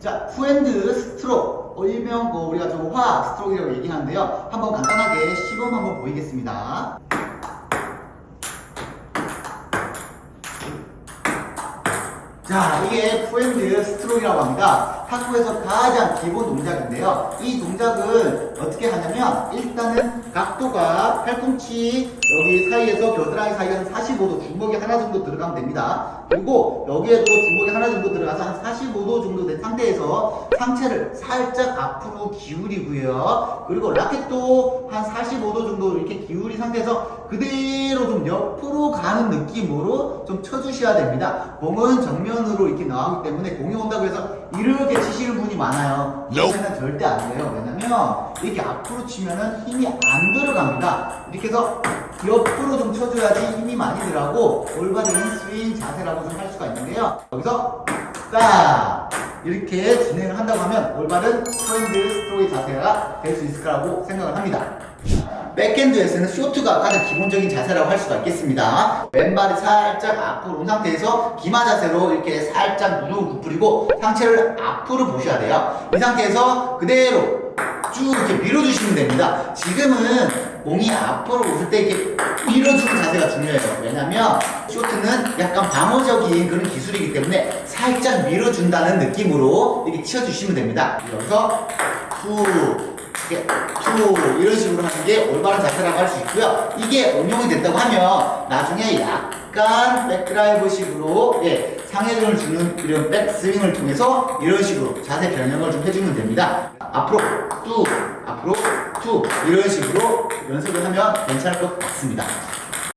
자, 후핸드 스트로크. 어, 일명 뭐 우리가 좀화 스트로크라고 얘기하는데요. 한번 간단하게 시범 한번 보이겠습니다. 자, 이게 후핸드 스트로크라고 합니다. 탁구에서 가장 기본 동작인데요. 이 동작은 어떻게 하냐면 일단은 각도가 팔꿈치 여기 사이에서 겨드랑이 사이에 한 45도 주먹이 하나 정도 들어가면 됩니다. 그리고 여기에도 주먹이 하나 정도 들어가서 한 45도 정도 상체를 살짝 앞으로 기울이고요. 그리고 라켓도 한 45도 정도 이렇게 기울인 상태에서 그대로 좀 옆으로 가는 느낌으로 좀 쳐주셔야 됩니다. 공은 정면으로 이렇게 나가기 때문에 공이 온다고 해서 이렇게 치시는 분이 많아요. 그러면 절대 안 돼요. 왜냐면 이렇게 앞으로 치면은 힘이 안 들어갑니다. 이렇게 해서 옆으로 좀 쳐줘야지 힘이 많이 들어가고 올바른 스윙 자세라고 좀 할 수가 있는데요. 여기서 딱 이렇게 진행을 한다고 하면 올바른 포핸드 스트로크 자세가 될 수 있을 거라고 생각을 합니다. 백핸드에서는 쇼트가 가장 기본적인 자세라고 할 수가 있겠습니다. 왼발이 살짝 앞으로 온 상태에서 기마 자세로 이렇게 살짝 무릎을 구부리고 상체를 앞으로 보셔야 돼요. 이 상태에서 그대로 쭉 이렇게 밀어주시면 됩니다. 지금은 공이 앞으로 웃을 때 이렇게 밀어주는 자세가 중요해요. 왜냐면 쇼트는 약간 방어적인 그런 기술이기 때문에 살짝 밀어준다는 느낌으로 이렇게 치워주시면 됩니다. 여기서 후 이렇게 후 이런 식으로 하는 게 올바른 자세라고 할 수 있고요. 이게 응용이 됐다고 하면 나중에 약간 백드라이브식으로 예, 상해를 주는 이런 백스윙을 통해서 이런 식으로 자세 변형을 좀 해주면 됩니다. 앞으로 뚝 앞으로 툭 이런 식으로 연습을 하면 괜찮을 것 같습니다.